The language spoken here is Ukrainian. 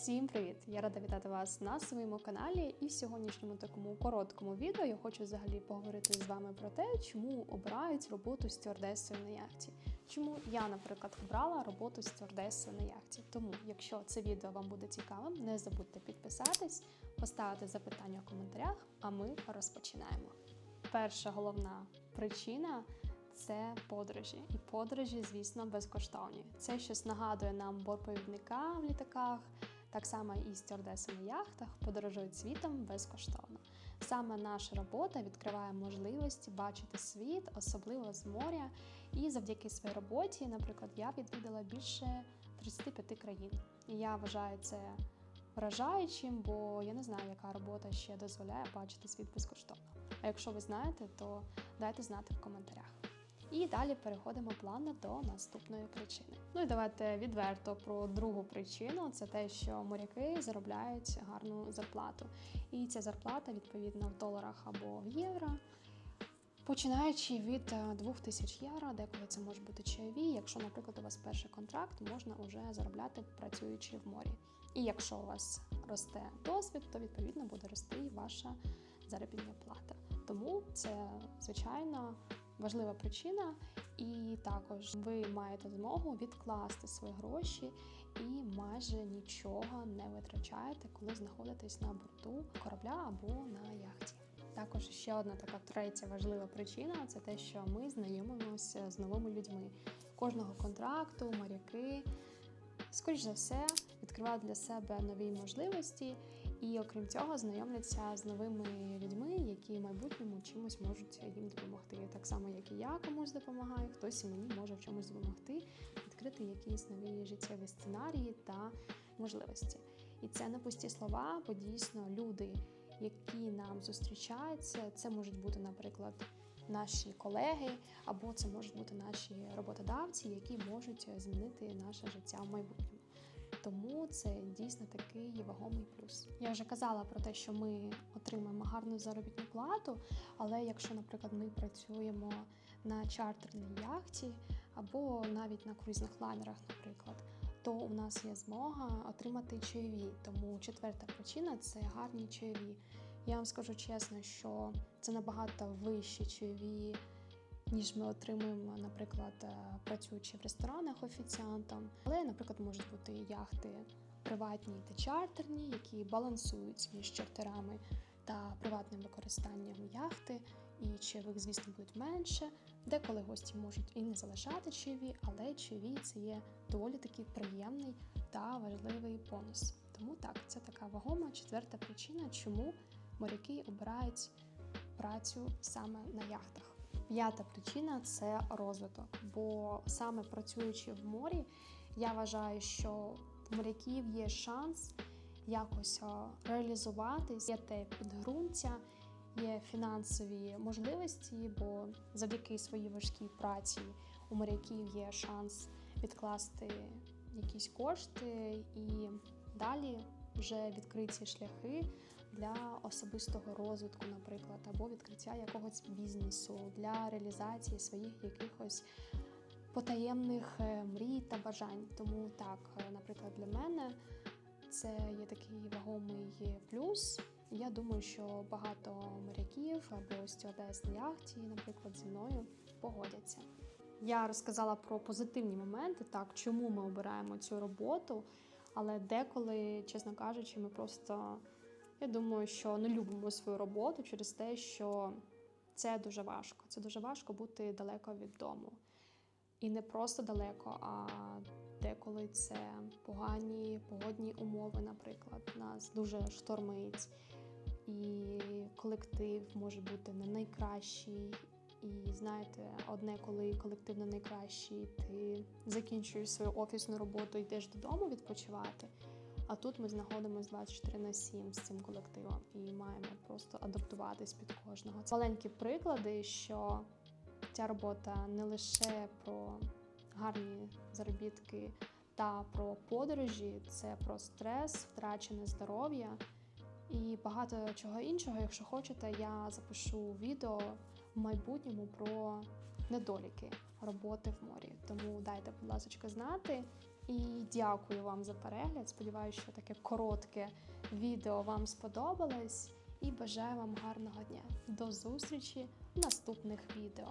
Всім привіт! Я рада вітати вас на своєму каналі. І в сьогоднішньому такому короткому відео я хочу взагалі поговорити з вами про те, чому обирають роботу стюардесою на яхті. Чому я, наприклад, обрала роботу стюардесою на яхті. Тому, якщо це відео вам буде цікавим, не забудьте підписатись, поставити запитання в коментарях, а ми розпочинаємо. Перша головна причина це подорожі. І подорожі, звісно, безкоштовні. Це щось нагадує нам бортповідника в літаках, так само і стюардеси на яхтах подорожують світом безкоштовно. Саме наша робота відкриває можливості бачити світ, особливо з моря. І завдяки своїй роботі, наприклад, я відвідала більше 35 країн. І я вважаю це вражаючим, бо я не знаю, яка робота ще дозволяє бачити світ безкоштовно. А якщо ви знаєте, то дайте знати в коментарях. І далі переходимо плавно до наступної причини. Ну і давайте відверто про другу причину: це те, що моряки заробляють гарну зарплату. І ця зарплата відповідно в доларах або в євро. Починаючи від 2000 євро, деколи це може бути чайові. Якщо, наприклад, у вас перший контракт, можна вже заробляти працюючи в морі. І якщо у вас росте досвід, то відповідно буде рости і ваша заробітна плата. Тому це звичайно важлива причина, і також ви маєте змогу відкласти свої гроші і майже нічого не витрачаєте, коли знаходитесь на борту корабля або на яхті. Також ще одна така третя важлива причина це те, що ми знайомимося з новими людьми. Кожного контракту, моряки, скоріш за все, відкривають для себе нові можливості, і окрім цього, знайомляться з новими людьми, які в майбутньому чимось можуть їм допомогти. Так само, як і я комусь допомагаю, хтось і мені може в чомусь допомогти, відкрити якісь нові життєві сценарії та можливості. І це не пусті слова, бо дійсно люди, які нам зустрічаються, це можуть бути, наприклад. Наші колеги, або це можуть бути наші роботодавці, які можуть змінити наше життя в майбутньому. Тому це дійсно такий вагомий плюс. Я вже казала про те, що ми отримаємо гарну заробітну плату, але якщо, наприклад, ми працюємо на чартерній яхті або навіть на круїзних лайнерах, наприклад, то у нас є змога отримати чайові. Тому четверта причина це гарні чайові. Я вам скажу чесно, що це набагато вищі чайові ніж ми отримуємо, наприклад, е, працюючи в ресторанах офіціантом. Але, наприклад, можуть бути яхти приватні та чартерні, які балансують між чартерами та приватним використанням яхти. І чайових, звісно, будуть менше. Деколи гості можуть і не залишати чайові, але чайові це є доволі таки приємний та важливий бонус. Тому так, це така вагома четверта причина, чому моряки обирають працю саме на яхтах. П'ята причина це розвиток. Бо саме працюючи в морі, я вважаю, що в моряків є шанс якось реалізуватись, є те підґрунтя, є фінансові можливості, бо завдяки своїй важкій праці у моряків є шанс відкласти якісь кошти і далі вже відкриті шляхи для особистого розвитку, наприклад, або відкриття якогось бізнесу для реалізації своїх якихось потаємних е, мрій та бажань. Тому так, е, наприклад, для мене це є такий вагомий плюс. Я думаю, що багато моряків або стюардес на яхті, наприклад, зі мною погодяться. Я розказала про позитивні моменти, так чому ми обираємо цю роботу. Але деколи, чесно кажучи, ми просто я думаю, що не любимо свою роботу через те, що це дуже важко. Це дуже важко бути далеко від дому. І не просто далеко, а деколи це погані погодні умови, наприклад. Нас дуже штормить, і колектив може бути не найкращий. І знаєте, одне, коли колектив не найкращий, ти закінчуєш свою офісну роботу йдеш додому відпочивати. А тут ми знаходимося 24 на 7 з цим колективом і маємо просто адаптуватись під кожного. Це маленькі приклади, що ця робота не лише про гарні заробітки та про подорожі, це про стрес, втрачене здоров'я і багато чого іншого. Якщо хочете, я запишу відео в майбутньому про недоліки роботи в морі. Тому дайте, будь ласка, знати. І дякую вам за перегляд. Сподіваюся, що таке коротке відео вам сподобалось. І бажаю вам гарного дня. До зустрічі в наступних відео.